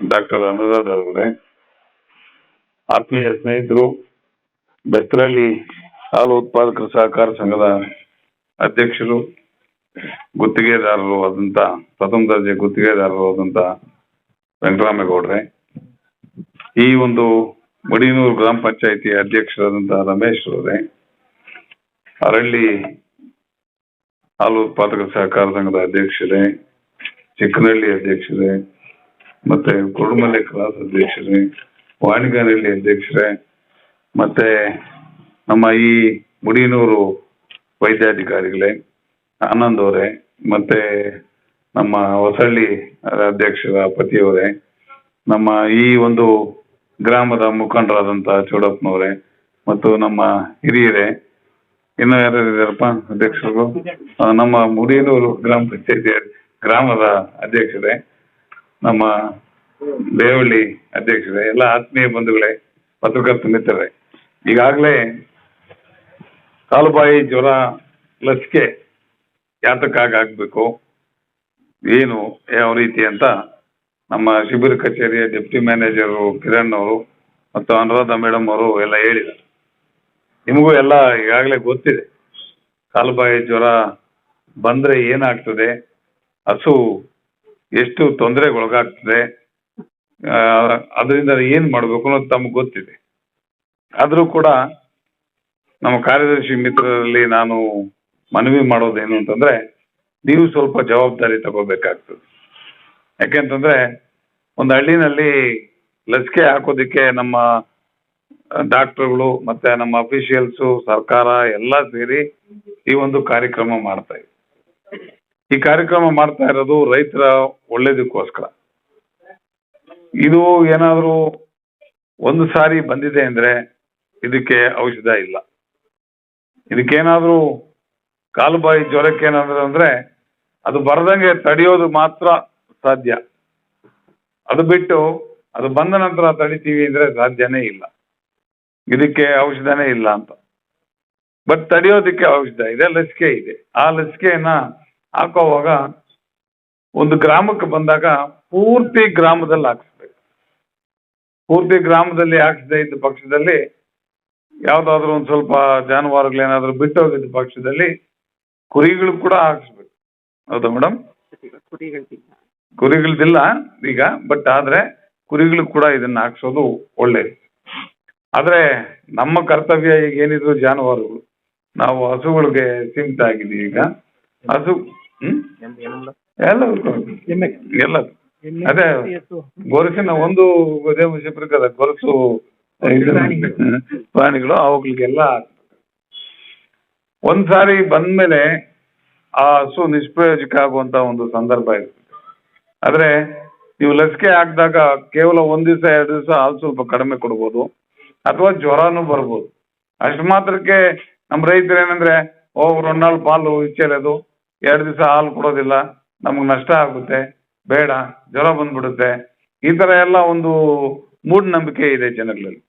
Doctor Anuradha ಅವರೇ. ಆತ್ಮೀಯ ಸ್ನೇಹಿತರು ಬೆತ್ತರಳ್ಳಿ ಹಾಲು ಉತ್ಪಾದಕರ ಸಹಕಾರ ಸಂಘದ ಅಧ್ಯಕ್ಷರು, ಗುತ್ತಿಗೆದಾರರು ಆದಂತ, ಪ್ರಥಮ ದರ್ಜೆ ಗುತ್ತಿಗೆದಾರರು ಆದಂತ ವೆಂಕಟರಾಮೇಗೌಡ್ರೆ. ಈ ಒಂದು ಮಡಿನೂರು ಗ್ರಾಮ ಪಂಚಾಯಿತಿ ಅಧ್ಯಕ್ಷರಾದಂತಹ ರಮೇಶ್ ಅವರೇ. ಅರಳ್ಳಿ ಹಾಲು ಉತ್ಪಾದಕರ ಸಹಕಾರ ಸಂಘದ ಅಧ್ಯಕ್ಷರೇ ಚಿಕ್ಕನಹಳ್ಳಿ ಅಧ್ಯಕ್ಷರೇ ಮತ್ತೆ ಕುರುಡುಮಲೆ ಕ್ರಾಸ್ ಅಧ್ಯಕ್ಷರೇ ವಾಣಿಗಾನಹಳ್ಳಿ ಅಧ್ಯಕ್ಷರೇ, ಮತ್ತೆ ನಮ್ಮ ಈ ಮುಡಿನೂರು ವೈದ್ಯಾಧಿಕಾರಿಗಳೇ, ಆನಂದ್ ಅವರೇ, ಮತ್ತೆ ನಮ್ಮ ಹೊಸಳ್ಳಿ ಅಧ್ಯಕ್ಷರ ಪತಿಯವರೇ, ನಮ್ಮ ಈ ಒಂದು ಗ್ರಾಮದ ಮುಖಂಡರಾದಂತಹ ಚೌಡಪ್ಪನವರೇ, ಮತ್ತು ನಮ್ಮ ಹಿರಿಯರೇ, ಇನ್ನು ಯಾರು ಇದಾರಪ್ಪ ಅಧ್ಯಕ್ಷರು? ನಮ್ಮ ಮುಡಿನೂರು ಗ್ರಾಮ ಪಂಚಾಯತಿ ಗ್ರಾಮದ ಅಧ್ಯಕ್ಷರೇ ನಮ್ಮ ದೇವಳ್ಳಿ ಅಧ್ಯಕ್ಷರೇ, ಎಲ್ಲ ಆತ್ಮೀಯ ಬಂಧುಗಳೇ ಪತ್ರಕರ್ತ ಮಿತ್ರರೇ, ಈಗಾಗಲೇ ಕಾಲುಬಾಯಿ ಜ್ವರ ಲಸಿಕೆ ಯಾತಕ್ಕಾಗಬೇಕು, ಏನು, ಯಾವ ರೀತಿ ಅಂತ ನಮ್ಮ ಶಿಬಿರ ಕಚೇರಿಯ ಡೆಪ್ಟಿ ಮ್ಯಾನೇಜರು ಕಿರಣ್ ಅವರು ಮತ್ತು ಅನುರಾಧ ಮೇಡಮ್ ಅವರು ಎಲ್ಲ ಹೇಳಿದರು ನಿಮಗೂ ಎಲ್ಲ ಈಗಾಗಲೇ ಗೊತ್ತಿದೆ, ಕಾಲುಬಾಯಿ ಜ್ವರ ಬಂದರೆ ಏನಾಗ್ತದೆ, ಹಸು ಎಷ್ಟು ತೊಂದರೆಗೊಳಗಾಗ್ತದೆ ಅದರಿಂದ ಏನ್ ಮಾಡ್ಬೇಕು ಅನ್ನೋದು ತಮಗೆ ಗೊತ್ತಿದೆ. ಆದ್ರೂ ಕೂಡ ನಮ್ಮ ಕಾರ್ಯದರ್ಶಿ ಮಿತ್ರರಲ್ಲಿ ನಾನು ಮನವಿ ಮಾಡೋದೇನು ಅಂತಂದ್ರೆ, ನೀವು ಸ್ವಲ್ಪ ಜವಾಬ್ದಾರಿ ತಗೋಬೇಕಾಗ್ತದೆ. ಯಾಕೆಂತಂದ್ರೆ, ಒಂದು ಹಳ್ಳಿನಲ್ಲಿ ಲಸಿಕೆ ಹಾಕೋದಿಕ್ಕೆ ನಮ್ಮ ಡಾಕ್ಟರ್ಗಳು ಮತ್ತೆ ನಮ್ಮ ಅಫಿಷಿಯಲ್ಸು, ಸರ್ಕಾರ ಎಲ್ಲ ಸೇರಿ ಈ ಒಂದು ಕಾರ್ಯಕ್ರಮ ಮಾಡ್ತಾ ಇದೆ. ಈ ಕಾರ್ಯಕ್ರಮ ಮಾಡ್ತಾ ಇರೋದು ರೈತರ ಒಳ್ಳೇದಕ್ಕೋಸ್ಕರ. ಇದು ಏನಾದರೂ ಒಂದು ಸಾರಿ ಬಂದಿದೆ ಅಂದ್ರೆ ಇದಕ್ಕೆ ಔಷಧ ಇಲ್ಲ. ಇದಕ್ಕೇನಾದ್ರೂ ಕಾಲುಬಾಯಿ ಜ್ವರಕ್ಕೆ ಏನಾದ್ರು ಅಂದ್ರೆ ಅದು ಬರದಂಗೆ ತಡೆಯೋದು ಮಾತ್ರ ಸಾಧ್ಯ. ಅದು ಬಿಟ್ಟು ಅದು ಬಂದ ನಂತರ ತಡಿತೀವಿ ಅಂದ್ರೆ ಸಾಧ್ಯನೇ ಇಲ್ಲ. ಇದಕ್ಕೆ ಔಷಧನೇ ಇಲ್ಲ ಅಂತ. ಬಟ್ ತಡೆಯೋದಕ್ಕೆ ಔಷಧ ಇದೆ, ಲಸಿಕೆ ಇದೆ. ಆ ಲಸಿಕೆಯನ್ನ ಹಾಕೋವಾಗ ಒಂದು ಗ್ರಾಮಕ್ಕೆ ಬಂದಾಗ ಪೂರ್ತಿ ಗ್ರಾಮದಲ್ಲಿ ಹಾಕಿಸ್ಬೇಕು. ಪೂರ್ತಿ ಗ್ರಾಮದಲ್ಲಿ ಹಾಕಿಸದೇ ಇದ್ದ ಪಕ್ಷದಲ್ಲಿ ಯಾವ್ದಾದ್ರು ಒಂದು ಸ್ವಲ್ಪ ಜಾನುವಾರುಗಳೇನಾದ್ರೂ ಬಿಟ್ಟು ಹೋಗಿದ್ದ ಪಕ್ಷದಲ್ಲಿ ಕುರಿಗಳು ಕೂಡ ಹಾಕಿಸ್ಬೇಕು. ಹೌದಾ ಮೇಡಮ್ ಕುರಿಗಳದಿಲ್ಲ ಈಗ ಬಟ್ ಆದ್ರೆ ಕುರಿಗಳು ಕೂಡ ಇದನ್ನ ಹಾಕ್ಸೋದು ಒಳ್ಳೇದು. ಆದ್ರೆ ನಮ್ಮ ಕರ್ತವ್ಯ ಈಗ ಏನಿದ್ರು ಜಾನುವಾರುಗಳು. ನಾವು ಹಸುಗಳಿಗೆ ಸೀಮಿತ ಆಗಿದ್ದೀವಿ ಈಗ. ಹಸು ಹ್ಮ್? ಎಲ್ಲ ಎಲ್ಲ. ಅದೇ ಗೊರಸಿನ ಒಂದು ಗೊರಸು ಪ್ರಾಣಿಗಳು. ಅವುಗಳಿಗೆಲ್ಲ ಒಂದ್ಸಾರಿ ಬಂದ್ಮೇಲೆ ಆ ಹಸು ನಿಷ್ಪ್ರಯೋಜಕ ಆಗುವಂತ ಒಂದು ಸಂದರ್ಭ ಇರ್ತದೆ. ಆದ್ರೆ ನೀವು ಲಸಿಕೆ ಹಾಕಿದಾಗ ಕೇವಲ ಒಂದ್ ದಿವಸ ಎರಡು ದಿವಸ ಹಾಲು ಸ್ವಲ್ಪ ಕಡಿಮೆ ಕೊಡ್ಬೋದು ಅಥವಾ ಜ್ವರನೂ ಬರ್ಬೋದು. ಅಷ್ಟು ಮಾತ್ರಕ್ಕೆ ನಮ್ಮ ರೈತರು ಏನಂದ್ರೆ ಓ ರೊಣ್ಣಾಳು ಪಾಲು ಇಚ್ಚೆಲೆದು ಎರಡು ದಿವಸ ಹಾಲು ಕೊಡೋದಿಲ್ಲ, ನಮಗೆ ನಷ್ಟ ಆಗುತ್ತೆ, ಬೇಡ, ಜ್ವರ ಬಂದ್ಬಿಡುತ್ತೆ. ಈ ಥರ ಎಲ್ಲ ಒಂದು ಮೂಢನಂಬಿಕೆ ಇದೆ ಜನಗಳಲ್ಲಿ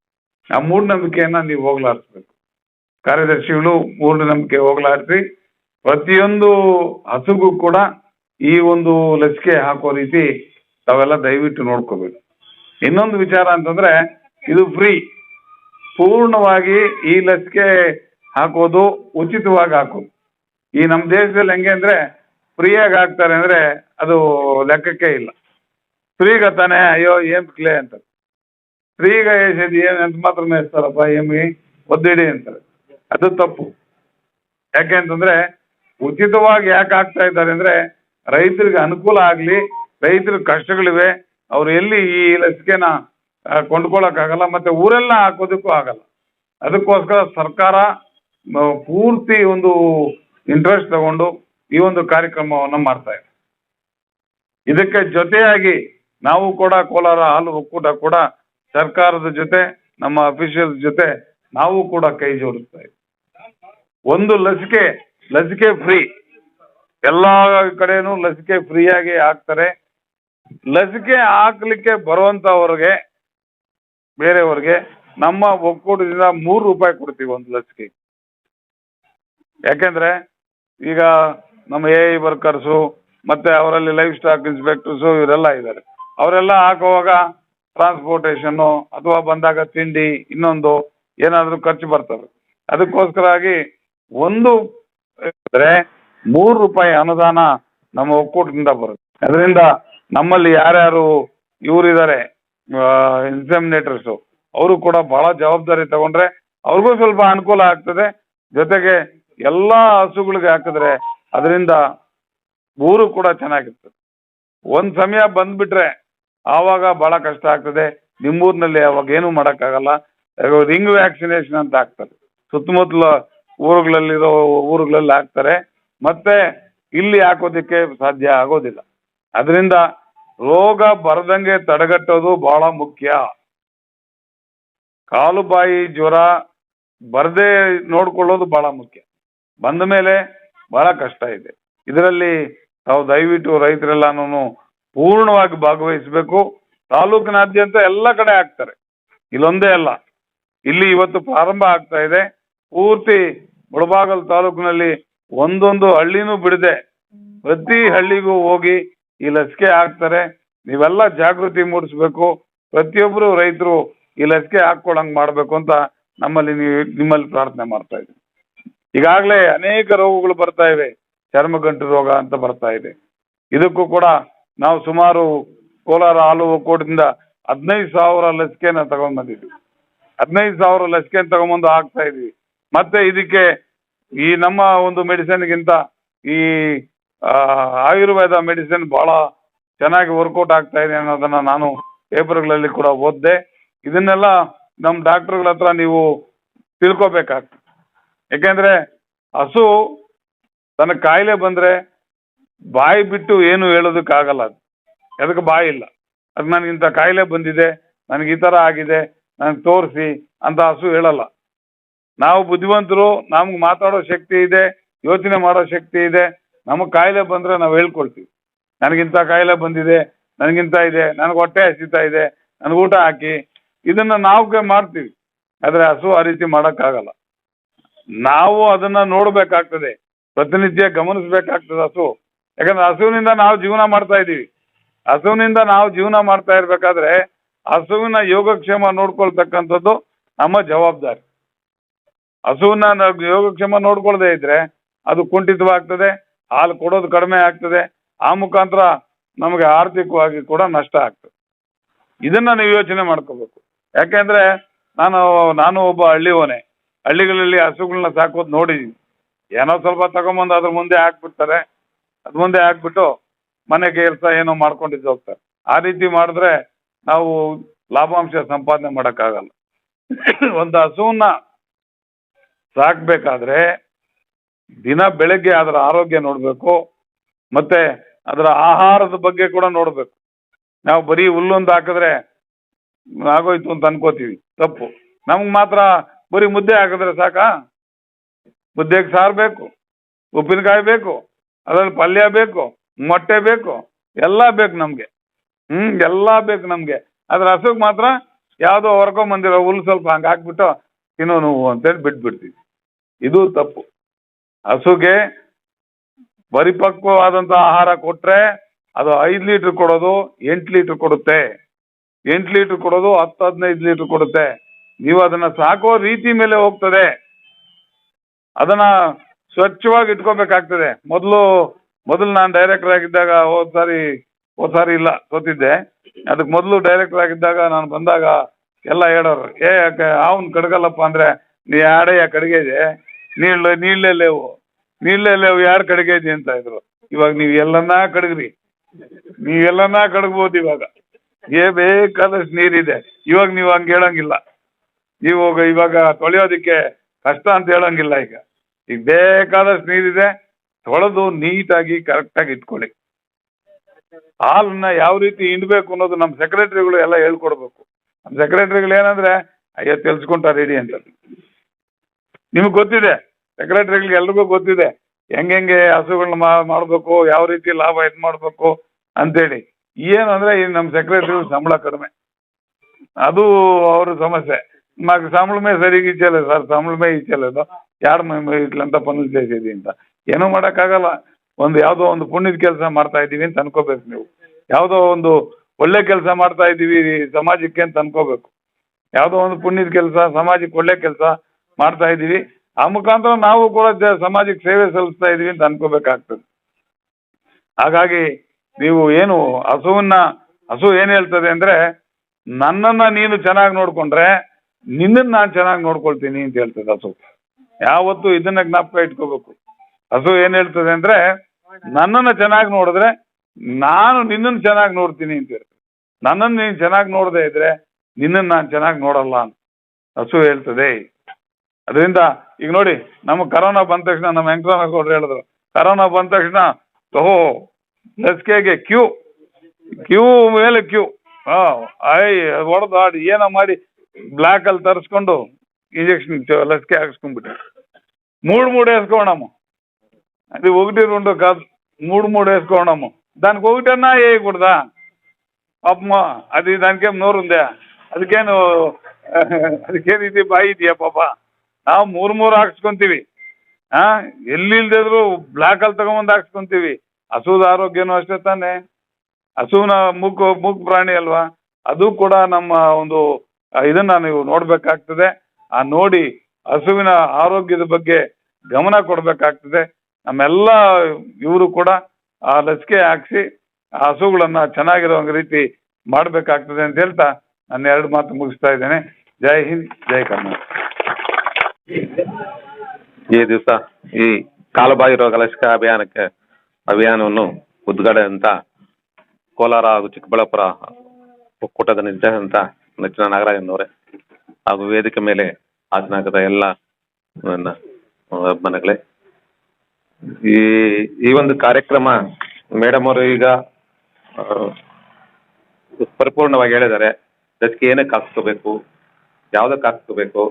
ಆ ಮೂಢನಂಬಿಕೆಯನ್ನು ನೀವು ಹೋಗಲಾಡಿಸ್ಬೇಕು. ಕಾರ್ಯದರ್ಶಿಗಳು ಮೂಢನಂಬಿಕೆ ಹೋಗಲಾಡಿಸಿ, ಪ್ರತಿಯೊಂದು ಹಸುಗೂ ಕೂಡ ಈ ಒಂದು ಲಸಿಕೆ ಹಾಕೋ ರೀತಿ ತಾವೆಲ್ಲ ದಯವಿಟ್ಟು ನೋಡ್ಕೋಬೇಕು. ಇನ್ನೊಂದು ವಿಚಾರ ಅಂತಂದ್ರೆ, ಇದು ಫ್ರೀ. ಪೂರ್ಣವಾಗಿ ಈ ಲಸಿಕೆ ಹಾಕೋದು ಉಚಿತವಾಗಿ ಹಾಕೋದು. ಈ ನಮ್ಮ ದೇಶದಲ್ಲಿ ಹೆಂಗೆ ಅಂದ್ರೆ ಫ್ರೀಯಾಗಿ ಆಗ್ತಾರೆ ಅಂದ್ರೆ ಅದು ಲೆಕ್ಕಕ್ಕೆ ಇಲ್ಲ. ಫ್ರೀಗ ತಾನೆ, ಅಯ್ಯೋ, ಏನ್ ಕ್ಲೇ ಅಂತ ಫ್ರೀಗ ಏಸದಿ ಏನ್ ಅಂತ ಮಾತ್ರ ಇರ್ತಾರಪ್ಪ ಎಮ್ಮಿ ಒದ್ದಿಡಿ ಅಂತಾರೆ. ಅದು ತಪ್ಪು. ಯಾಕೆ ಅಂತಂದ್ರೆ ಉಚಿತವಾಗಿ ಯಾಕೆ ಆಗ್ತಾ ಇದ್ದಾರೆ ಅಂದ್ರೆ ರೈತರಿಗೆ ಅನುಕೂಲ ಆಗ್ಲಿ ರೈತರ ಕಷ್ಟಗಳಿವೆ, ಅವ್ರು ಎಲ್ಲಿ ಈ ಲಸಿಕೆನ ಕೊಂಡ್ಕೊಳಕ್ಕಾಗಲ್ಲ, ಮತ್ತೆ ಊರೆಲ್ಲ ಹಾಕೋದಕ್ಕೂ ಆಗಲ್ಲ. ಅದಕ್ಕೋಸ್ಕರ ಸರ್ಕಾರ ಪೂರ್ತಿ ಒಂದು ಇಂಟ್ರೆಸ್ಟ್ ತಗೊಂಡು ಈ ಒಂದು ಕಾರ್ಯಕ್ರಮವನ್ನು ಮಾಡ್ತಾ ಇದೆ ಇದಕ್ಕೆ ಜೊತೆಯಾಗಿ ನಾವು ಕೂಡ ಕೋಲಾರ ಹಾಲು ಒಕ್ಕೂಟ ಕೂಡ ಸರ್ಕಾರದ ಜೊತೆ, ನಮ್ಮ ಅಫಿಷಿಯಲ್ ಜೊತೆ ನಾವು ಕೂಡ ಕೈ ಜೋಡಿಸ್ತಾ ಇದ್ದೀವಿ ಒಂದು ಲಸಿಕೆ ಲಸಿಕೆ ಫ್ರೀ ಎಲ್ಲ ಕಡೆನೂ ಲಸಿಕೆ ಫ್ರೀಯಾಗಿ ಹಾಕ್ತಾರೆ. ಲಸಿಕೆ ಹಾಕ್ಲಿಕ್ಕೆ ಬರುವಂತವ್ರಿಗೆ, ಬೇರೆಯವ್ರಿಗೆ ನಮ್ಮ ಒಕ್ಕೂಟದಿಂದ ಮೂರು ರೂಪಾಯಿ ಕೊಡ್ತೀವಿ ಒಂದು ಲಸಿಕೆ ಯಾಕೆಂದ್ರೆ ಈಗ ನಮ್ಮ ಎ ಐ ವರ್ಕರ್ಸು ಮತ್ತೆ ಅವರಲ್ಲಿ ಲೈಫ್ ಸ್ಟಾಕ್ ಇನ್ಸ್ಪೆಕ್ಟರ್ಸು ಇವರೆಲ್ಲ ಇದ್ದಾರೆ. ಅವರೆಲ್ಲ ಹಾಕುವಾಗ ಟ್ರಾನ್ಸ್ಪೋರ್ಟೇಷನ್ನು ಅಥವಾ ಬಂದಾಗ ತಿಂಡಿ, ಇನ್ನೊಂದು ಏನಾದರೂ ಖರ್ಚು ಬರ್ತವೆ. ಅದಕ್ಕೋಸ್ಕರವಾಗಿ ಒಂದು ಮೂರು ರೂಪಾಯಿ ಅನುದಾನ ನಮ್ಮ ಒಕ್ಕೂಟದಿಂದ ಬರುತ್ತೆ. ಅದರಿಂದ ನಮ್ಮಲ್ಲಿ ಯಾರ್ಯಾರು ಇವರಿದ್ದಾರೆ ಇನ್ಸೆಮಿನೇಟರ್ಸು ಅವರು ಕೂಡ ಬಹಳ ಜವಾಬ್ದಾರಿ ತಗೊಂಡ್ರೆ ಅವ್ರಿಗೂ ಸ್ವಲ್ಪ ಅನುಕೂಲ ಆಗ್ತದೆ. ಜೊತೆಗೆ ಎಲ್ಲ ಹಸುಗಳಿಗೆ ಹಾಕಿದ್ರೆ ಅದರಿಂದ ಊರು ಕೂಡ ಚೆನ್ನಾಗಿರ್ತದೆ. ಒಂದ್ ಸಮಯ ಬಂದ್ಬಿಟ್ರೆ ಆವಾಗ ಬಹಳ ಕಷ್ಟ ಆಗ್ತದೆ. ನಿಮ್ಮೂರಿನಲ್ಲಿ ಅವಾಗ ಏನು ಮಾಡಕ್ಕಾಗಲ್ಲ. ರಿಂಗ್ ವ್ಯಾಕ್ಸಿನೇಷನ್ ಅಂತ ಹಾಕ್ತಾರೆ. ಸುತ್ತಮುತ್ತಲ ಊರುಗಳಲ್ಲಿರೋ ಊರುಗಳಲ್ಲಿ ಹಾಕ್ತಾರೆ. ಮತ್ತೆ ಇಲ್ಲಿ ಹಾಕೋದಿಕ್ಕೆ ಸಾಧ್ಯ ಆಗೋದಿಲ್ಲ. ಅದರಿಂದ ರೋಗ ಬರದಂಗೆ ತಡೆಗಟ್ಟೋದು ಬಹಳ ಮುಖ್ಯ. ಕಾಲು ಬಾಯಿ ಜ್ವರ ಬರದೇ ನೋಡ್ಕೊಳ್ಳೋದು ಬಹಳ ಮುಖ್ಯ. ಬಂದ ಮೇಲೆ ಬಹಳ ಕಷ್ಟ ಇದೆ. ಇದರಲ್ಲಿ ತಾವು ದಯವಿಟ್ಟು ರೈತರೆಲ್ಲಾನು ಪೂರ್ಣವಾಗಿ ಭಾಗವಹಿಸಬೇಕು. ತಾಲೂಕಿನಾದ್ಯಂತ ಎಲ್ಲ ಕಡೆ ಆಗ್ತಾರೆ. ಇಲ್ಲೊಂದೇ ಅಲ್ಲ. ಇಲ್ಲಿ ಇವತ್ತು ಪ್ರಾರಂಭ ಆಗ್ತಾ ಇದೆ. ಪೂರ್ತಿ ಮುಳಬಾಗಲ್ ತಾಲೂಕಿನಲ್ಲಿ ಒಂದೊಂದು ಹಳ್ಳಿನೂ ಬಿಡದೆ ಪ್ರತಿ ಹಳ್ಳಿಗೂ ಹೋಗಿ ಈ ಲಸಿಕೆ ಹಾಕ್ತಾರೆ. ನೀವೆಲ್ಲ ಜಾಗೃತಿ ಮೂಡಿಸ್ಬೇಕು. ಪ್ರತಿಯೊಬ್ಬರು ರೈತರು ಈ ಲಸಿಕೆ ಹಾಕ್ಕೊಳಂಗ್ ಮಾಡ್ಬೇಕು ಅಂತ ನಮ್ಮಲ್ಲಿ ನಿಮ್ಮಲ್ಲಿ ಪ್ರಾರ್ಥನೆ ಮಾಡ್ತಾ ಇದ್ದೀನಿ. ಈಗಾಗಲೇ ಅನೇಕ ರೋಗಗಳು ಬರ್ತಾ ಇವೆ. ಚರ್ಮಗಂಟು ರೋಗ ಅಂತ ಬರ್ತಾ ಇದೆ. ಇದಕ್ಕೂ ಕೂಡ ನಾವು ಸುಮಾರು ಕೋಲಾರ ಹಾಲು ಒಕ್ಕೂಟದಿಂದ ಹದಿನೈದು ಸಾವಿರ ಲಸಿಕೆನ ತಗೊಂಡ್ ಬಂದಿದ್ವಿ ಹದಿನೈದು ಸಾವಿರ ಲಸಿಕೆಯನ್ನು ತಗೊಂಬಂದು ಹಾಕ್ತಾ ಇದ್ವಿ. ಮತ್ತೆ ಇದಕ್ಕೆ ಈ ನಮ್ಮ ಒಂದು ಮೆಡಿಸಿನ್ಗಿಂತ ಈ ಆಯುರ್ವೇದ ಮೆಡಿಸಿನ್ ಬಹಳ ಚೆನ್ನಾಗಿ ವರ್ಕೌಟ್ ಆಗ್ತಾ ಇದೆ ಅನ್ನೋದನ್ನ ನಾನು ಪೇಪರ್ಗಳಲ್ಲಿ ಕೂಡ ಓದಿದೆ. ಇದನ್ನೆಲ್ಲ ನಮ್ಮ ಡಾಕ್ಟರ್ಗಳ ಹತ್ರ ನೀವು ತಿಳ್ಕೊಬೇಕಾಗ್ತದೆ. ಯಾಕೆಂದ್ರೆ ಹಸು ತನ್ನ ಕಾಯಿಲೆ ಬಂದ್ರೆ ಬಾಯಿ ಬಿಟ್ಟು ಏನು ಹೇಳೋದಕ್ಕಾಗಲ್ಲ ಅದು. ಅದಕ್ಕೆ ಬಾಯಿ ಇಲ್ಲ? ಅದು ನನಗೆ ಇಂಥ ಕಾಯಿಲೆ ಬಂದಿದೆ, ನನಗೆ ಈ ಥರ ಆಗಿದೆ, ನನಗೆ ತೋರಿಸಿ ಅಂತ ಹಸು ಹೇಳಲ್ಲ. ನಾವು ಬುದ್ಧಿವಂತರು, ನಮ್ಗೆ ಮಾತಾಡೋ ಶಕ್ತಿ ಇದೆ, ಯೋಚನೆ ಮಾಡೋ ಶಕ್ತಿ ಇದೆ, ನಮಗೆ ಕಾಯಿಲೆ ಬಂದರೆ ನಾವು ಹೇಳ್ಕೊಳ್ತೀವಿ. ನನಗಿಂಥ ಕಾಯಿಲೆ ಬಂದಿದೆ ನನಗಿಂತ ಇದೆ, ನನಗೆ ಹೊಟ್ಟೆ ಹಸಿತಾ ಇದೆ, ನನಗೆ ಊಟ ಹಾಕಿ, ಇದನ್ನ ನಾವು ಮಾಡ್ತೀವಿ. ಆದರೆ ಹಸು ಆ ರೀತಿ ಮಾಡೋಕ್ಕಾಗಲ್ಲ. ನಾವು ಅದನ್ನ ನೋಡ್ಬೇಕಾಗ್ತದೆ. ಪ್ರತಿನಿತ್ಯ ಗಮನಿಸ್ಬೇಕಾಗ್ತದೆ ಹಸು. ಯಾಕಂದ್ರೆ ಹಸುವಿನಿಂದ ನಾವು ಜೀವನ ಮಾಡ್ತಾ ಇದ್ದೀವಿ. ಹಸುವಿನಿಂದ ನಾವು ಜೀವನ ಮಾಡ್ತಾ ಇರ್ಬೇಕಾದ್ರೆ ಹಸುವಿನ ಯೋಗಕ್ಷೇಮ ನೋಡ್ಕೊಳ್ತಕ್ಕಂಥದ್ದು ನಮ್ಮ ಜವಾಬ್ದಾರಿ. ಹಸುವಿನ ಯೋಗಕ್ಷೇಮ ನೋಡ್ಕೊಳ್ದೇ ಇದ್ರೆ ಅದು ಕುಂಠಿತವಾಗ್ತದೆ, ಹಾಲು ಕೊಡೋದು ಕಡಿಮೆ ಆಗ್ತದೆ, ಆ ಮುಖಾಂತರ ನಮಗೆ ಆರ್ಥಿಕವಾಗಿ ಕೂಡ ನಷ್ಟ ಆಗ್ತದೆ. ಇದನ್ನ ನೀವು ಯೋಚನೆ ಮಾಡ್ಕೋಬೇಕು. ಯಾಕೆಂದ್ರೆ ನಾನು ನಾನು ಒಬ್ಬ ಹಳ್ಳಿವನೇ ಹಳ್ಳಿಗಳಲ್ಲಿ ಹಸುಗಳನ್ನ ಸಾಕೋದು ನೋಡಿದೀನಿ ಏನೋ ಸ್ವಲ್ಪ ತಗೊಂಬಂದು ಅದ್ರ ಮುಂದೆ ಹಾಕ್ಬಿಡ್ತಾರೆ. ಅದ್ ಮುಂದೆ ಹಾಕ್ಬಿಟ್ಟು ಮನೆ ಕೆಲಸ ಏನೋ ಮಾಡ್ಕೊಂಡಿದ್ದು ಹೋಗ್ತಾರೆ. ಆ ರೀತಿ ಮಾಡಿದ್ರೆ ನಾವು ಲಾಭಾಂಶ ಸಂಪಾದನೆ ಮಾಡೋಕ್ಕಾಗಲ್ಲ. ಒಂದು ಹಸುವನ್ನ ಸಾಕ್ಬೇಕಾದ್ರೆ ದಿನ ಬೆಳಗ್ಗೆ ಅದರ ಆರೋಗ್ಯ ನೋಡಬೇಕು, ಮತ್ತೆ ಅದರ ಆಹಾರದ ಬಗ್ಗೆ ಕೂಡ ನೋಡಬೇಕು. ನಾವು ಬರೀ ಹುಲ್ಲೊಂದು ಹಾಕಿದ್ರೆ ಆಗೋಯ್ತು ಅಂತ ಅನ್ಕೋತೀವಿ. ತಪ್ಪು. ನಮ್ಗೆ ಮಾತ್ರ ಬರೀ ಮುದ್ದೆ ಹಾಕಿದ್ರೆ ಸಾಕಾ? ಮುದ್ದೆಗೆ ಸಾರು ಬೇಕು, ಉಪ್ಪಿನಕಾಯಿ ಬೇಕು, ಅದ್ರಲ್ಲಿ ಪಲ್ಯ ಬೇಕು, ಮೊಟ್ಟೆ ಬೇಕು, ಎಲ್ಲ ಬೇಕು ನಮಗೆ. ಹ್ಮ್, ಎಲ್ಲ ಬೇಕು ನಮಗೆ. ಅದ್ರ ಹಸುಗ್ ಮಾತ್ರ ಯಾವುದೋ ಹೊರ್ಕೊಂಬಂದಿರೋ ಹುಲ್ಲು ಸ್ವಲ್ಪ ಹಂಗೆ ಹಾಕ್ಬಿಟ್ಟು ತಿನ್ನೋ ನೋವು ಅಂತೇಳಿ ಬಿಟ್ಬಿಡ್ತೀವಿ. ಇದು ತಪ್ಪು. ಹಸುಗೆ ಪರಿಪಕ್ವವಾದಂಥ ಆಹಾರ ಕೊಟ್ರೆ ಅದು ಐದು ಲೀಟ್ರ್ ಕೊಡೋದು ಎಂಟು ಲೀಟ್ರ್ ಕೊಡುತ್ತೆ. ಎಂಟು ಲೀಟ್ರ್ ಕೊಡೋದು ಹತ್ತು ಹದಿನೈದು ಲೀಟ್ರ್ ಕೊಡುತ್ತೆ. ನೀವು ಅದನ್ನ ಸಾಕೋ ರೀತಿ ಮೇಲೆ ಹೋಗ್ತದೆ. ಅದನ್ನ ಸ್ವಚ್ಛವಾಗಿ ಇಟ್ಕೋಬೇಕಾಗ್ತದೆ. ಮೊದಲು ಮೊದಲು ನಾನು ಡೈರೆಕ್ಟರ್ ಆಗಿದ್ದಾಗ ಹೋದ ಸಾರಿ ಹೋದ ಸಾರಿ ಇಲ್ಲ ಗೊತ್ತಿದ್ದೆ ಅದಕ್ಕೆ ಮೊದಲು ಡೈರೆಕ್ಟರ್ ಆಗಿದ್ದಾಗ ನಾನು ಬಂದಾಗ ಎಲ್ಲ ಹೇಳೋರು, ಏ ಅವನ್ ಕಡ್ಗಲ್ಲಪ್ಪ ಅಂದ್ರೆ ನೀ ಯಾಡೆಯ ಕಡಿಗೆ ಇದೆ. ನೀಳ್ಳೆ ನೀಳ್ಳೆ ಲೇವು. ನೀಳ್ಳೆ ಲೇವು ಯಾರು ಕಡಿಗೆ ಇದೆ? ಅಂತ ಇದ್ರು. ಇವಾಗ ನೀವು ಎಲ್ಲನ್ನ ಕಡಗ್ರಿ. ನೀವೆಲ್ಲನ್ನ ಕಡಗ್ಬೋದು ಇವಾಗ. ಏ, ಬೇಕಾದಷ್ಟು ನೀರಿದೆ. ಇವಾಗ ನೀವು ಹಂಗೆ ಹೇಳಂಗಿಲ್ಲ. ನೀವು ಇವಾಗ ತೊಳೆಯೋದಕ್ಕೆ ಕಷ್ಟ ಅಂತ ಹೇಳಂಗಿಲ್ಲ ಈಗ. ಈಗ ಬೇಕಾದಷ್ಟು ನೀರಿದೆ, ತೊಳೆದು ನೀಟಾಗಿ ಕರೆಕ್ಟಾಗಿ ಇಟ್ಕೊಳ್ಳಿ. ಹಾಲನ್ನ ಯಾವ ರೀತಿ ಹಿಂಡ್ಬೇಕು ಅನ್ನೋದು ನಮ್ಮ ಸೆಕ್ರೆಟರಿಗಳು ಎಲ್ಲ ಹೇಳ್ಕೊಡ್ಬೇಕು. ನಮ್ಮ ಸೆಕ್ರೆಟರಿಗಳು ಏನಂದ್ರೆ, ಅಯ್ಯೋ ತೆಲ್ಸ್ಕೊಂತ ರೆಡಿ ಅಂತ ನಿಮಗೆ ಗೊತ್ತಿದೆ ಸೆಕ್ರೆಟರಿಗಳಿಗೆ ಎಲ್ರಿಗೂ ಗೊತ್ತಿದೆ ಹೆಂಗೆಂಗೆ ಹಸುಗಳನ್ನ ಮಾಡಬೇಕು, ಯಾವ ರೀತಿ ಲಾಭ ಇದು ಮಾಡಬೇಕು ಅಂತೇಳಿ. ಏನಂದ್ರೆ, ಈ ನಮ್ಮ ಸೆಕ್ರೆಟರಿ ಸಂಬಳ ಕಡಿಮೆ. ಅದು ಅವ್ರ ಸಮಸ್ಯೆ. మాకు ಸಂಬಳನೇ ಸರಿಗೆ ಇಚ್ಛೆಯಿಲ್ಲ ಸರ್ ಸಂಬಳನೇ ಇಚ್ಛೆಯಿಲ್ಲ ಯಾರು ನಮಗೆ ಇಟ್ಲಂತ ಪనులు చేసేది ಅಂತ. ಏನೂ ಮಾಡೋಕ್ಕಾಗಲ್ಲ. ಒಂದು ಯಾವುದೋ ಒಂದು ಪುಣ್ಯದ ಕೆಲಸ ಮಾಡ್ತಾ ಇದ್ದೀವಿ ಅಂತ ಅನ್ಕೋಬೇಕು ನೀವು. ಯಾವುದೋ ಒಂದು ಒಳ್ಳೆ ಕೆಲಸ ಮಾಡ್ತಾ ಇದ್ದೀವಿ ಸಮಾಜಕ್ಕೆ ಅಂತ ಅನ್ಕೋಬೇಕು. ಯಾವುದೋ ಒಂದು ಪುಣ್ಯದ ಕೆಲಸ, ಸಮಾಜಕ್ಕೆ ಒಳ್ಳೆ ಕೆಲಸ ಮಾಡ್ತಾ ಇದ್ದೀವಿ. ಆ ಮುಖಾಂತರ ನಾವು ಕೂಡ ಸಮಾಜಕ್ಕೆ ಸೇವೆ ಸಲ್ಲಿಸ್ತಾ ಇದ್ದೀವಿ ಅಂತ ಅನ್ಕೋಬೇಕಾಗ್ತದೆ. ಹಾಗಾಗಿ ನೀವು ಏನು ಹಸುವನ್ನ ಹಸು ಏನು ಹೇಳ್ತದೆ ಅಂದರೆ ನನ್ನನ್ನು ನೀನು ಚೆನ್ನಾಗಿ ನೋಡಿಕೊಂಡ್ರೆ ನಿನ್ನನ್ನ ನಾನು ಚೆನ್ನಾಗಿ ನೋಡ್ಕೊಳ್ತೀನಿ ಅಂತ ಹೇಳ್ತದೆ ಹಸು ಯಾವತ್ತು ಇದನ್ನ ಜ್ಞಾಪಕ ಇಟ್ಕೋಬೇಕು. ಹಸು ಏನ್ ಹೇಳ್ತದೆ ಅಂದ್ರೆ, ನನ್ನನ್ನ ಚೆನ್ನಾಗಿ ನೋಡಿದ್ರೆ ನಾನು ನಿನ್ನನ್ನು ಚೆನ್ನಾಗಿ ನೋಡ್ತೀನಿ ಅಂತ ಹೇಳ್ತದೆ. ನನ್ನನ್ನು ನೀನು ಚೆನ್ನಾಗಿ ನೋಡದೆ ಇದ್ರೆ ನಿನ್ನನ್ನು ನಾನು ಚೆನ್ನಾಗಿ ನೋಡಲ್ಲ ಅಂತ ಹಸು ಹೇಳ್ತದೆ. ಅದರಿಂದ ಈಗ ನೋಡಿ, ನಮ್ಮ ಕರೋನಾ ಬಂದ ತಕ್ಷಣ ನಮ್ಮ ಅವ್ರು ಹೇಳಿದ್ರು, ಕರೋನಾ ಬಂದ ತಕ್ಷಣ ಓಹೋ ಲಸಿಕೆಗೆ ಕ್ಯೂ ಕ್ಯೂ ಮೇಲೆ ಕ್ಯೂ. ಹಾ ಐ ಆಡಿ, ಏನೋ ಮಾಡಿ ಬ್ಲ್ಯಾಕ್ ಅಲ್ಲಿ ತರಿಸ್ಕೊಂಡು ಇಂಜೆಕ್ಷನ್ ಲಸಿಕೆ ಹಾಕ್ಸ್ಕೊಂಡ್ಬಿಟ್ಟೆ మూడు మూడు వేసుకోవడము అది ఒకటి రెండు కాదు మూడు మూడు వేసుకోవడము దానికి ఒకటన్నా వేయకూడదా పాపమ్మా అది దానికేం నోరు ఉందా ಅದಕ್ಕೇನು ಅದಕ್ಕೇನು ಇದು ಬಾಯಿ ಇದೆಯಾ ಪಾಪ ನಾವು ಮೂರು ಮೂರು ಹಾಕ್ಸ್ಕೊಂತೀವಿ ಹಾ ಎಲ್ಲಿ ಇಲ್ದಿದ್ರು ಬ್ಲ್ಯಾಕ್ ಅಲ್ಲಿ ತಗೊಂಬಂದು ಹಾಕ್ಸ್ಕೊಂತೀವಿ ಹಸುದ ಆರೋಗ್ಯನೂ ಅಷ್ಟೇ ತಾನೆ ಹಸುವಿನ ಮೂಕು ಮೂಕ್ ಪ್ರಾಣಿ ಅಲ್ವಾ ಅದು ಕೂಡ ನಮ್ಮ ಒಂದು ಆ, ಇದನ್ನ ನೀವು ನೋಡ್ಬೇಕಾಗ್ತದೆ. ಆ, ನೋಡಿ ಹಸುವಿನ ಆರೋಗ್ಯದ ಬಗ್ಗೆ ಗಮನ ಕೊಡ್ಬೇಕಾಗ್ತದೆ. ನಮ್ಮೆಲ್ಲ ಇವರು ಕೂಡ ಆ ಲಸಿಕೆ ಹಾಕ್ಸಿ ಆ ಹಸುಗಳನ್ನ ಚೆನ್ನಾಗಿರೋ ರೀತಿ ಮಾಡ್ಬೇಕಾಗ್ತದೆ ಅಂತ ಹೇಳ್ತಾ ನನ್ನ ಎರಡು ಮಾತು ಮುಗಿಸ್ತಾ ಇದ್ದೇನೆ. ಜೈ ಹಿಂದ್, ಜೈ ಕರ್ನಾಟಕ. ಈ ದಿವಸ ಈ ಕಾಲುಬಾಯಿ ರೋಗ ಲಸಿಕಾ ಅಭಿಯಾನಕ್ಕೆ ಅಭಿಯಾನವನ್ನು ಉದ್ಘಾಟನೆ ಅಂತ ಕೋಲಾರ ಹಾಗೂ ಚಿಕ್ಕಬಳ್ಳಾಪುರ ಒಕ್ಕೂಟದ ನಿರ್ದೇಶಕ ನೆಚ್ಚಿನ ನಾಗರಾಜನವರೇ. ಹಾಗೂ ವೇದಿಕೆ ಮೇಲೆ ಆಸನಾಗದ ಎಲ್ಲ ನನ್ನ ಅಭಿಮಾನಿಗಳೇ. ಈ ಈ ಒಂದು ಕಾರ್ಯಕ್ರಮ ಮೇಡಮ್ ಅವರು ಈಗ ಪರಿಪೂರ್ಣವಾಗಿ ಹೇಳಿದ್ದಾರೆ. ಅದಕ್ಕೆ ಏನಕ್ಕೆ ಹಾಕ್ಸ್ಕೋಬೇಕು, ಯಾವ್ದಕ್ಕೆ ಹಾಕ್ಸ್ಕೋಬೇಕು.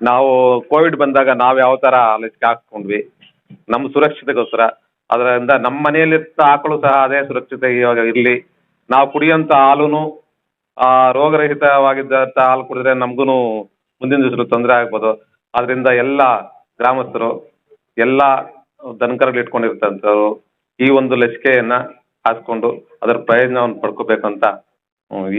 ನಾವು ಕೋವಿಡ್ ಬಂದಾಗ ನಾವು ಯಾವ ಥರ ಲಸಿಕೆ ಹಾಕ್ಸ್ಕೊಂಡ್ವಿ. ನಮ್ಮ ಸುರಕ್ಷತೆಗೋಸ್ಕರ. ಅದರಿಂದ ನಮ್ಮ ಮನೆಯಲ್ಲಿ ಆಕಳು ಸಹ ಅದೇ ಸುರಕ್ಷತೆ ಇವಾಗ ಇರಲಿ ನಾವು ಕುಡಿಯೋಂಥ ಹಾಲೂ ರೋಗರಹಿತವಾಗಿದ್ದಂಥ ಹಾಲು ಕುಡಿದ್ರೆ ನಮಗೂ ಮುಂದಿನ ದಿವಸದಲ್ಲಿ ತೊಂದರೆ ಆಗ್ಬೋದು. ಅದರಿಂದ ಎಲ್ಲ ಗ್ರಾಮಸ್ಥರು, ಎಲ್ಲ ದನಕರಲ್ಲಿ ಇಟ್ಕೊಂಡಿರ್ತಂಥವ್ರು ಈ ಒಂದು ಲಸಿಕೆಯನ್ನ ಹಾಸ್ಕೊಂಡು ಅದರ ಪ್ರಯೋಜನವನ್ನು ಪಡ್ಕೋಬೇಕಂತ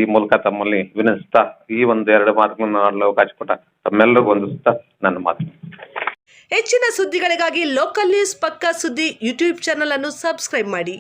ಈ ಮೂಲಕ ತಮ್ಮಲ್ಲಿ ವಿನಿಸ್ತಾ ಈ ಒಂದು ಎರಡು ಮಾತುಗಳನ್ನು ಆಡಲು ಅವಕಾಶ ಕೊಟ್ಟ ತಮ್ಮೆಲ್ಲರಿಗೂ ವಂದಿಸುತ್ತಾ ನನ್ನ ಮಾತು. ಹೆಚ್ಚಿನ ಸುದ್ದಿಗಳಿಗಾಗಿ ಲೋಕಲ್ ನ್ಯೂಸ್ ಪಕ್ಕಾ ಸುದ್ದಿ ಯೂಟ್ಯೂಬ್ ಚಾನಲ್ ಅನ್ನು ಸಬ್ಸ್ಕ್ರೈಬ್ ಮಾಡಿ.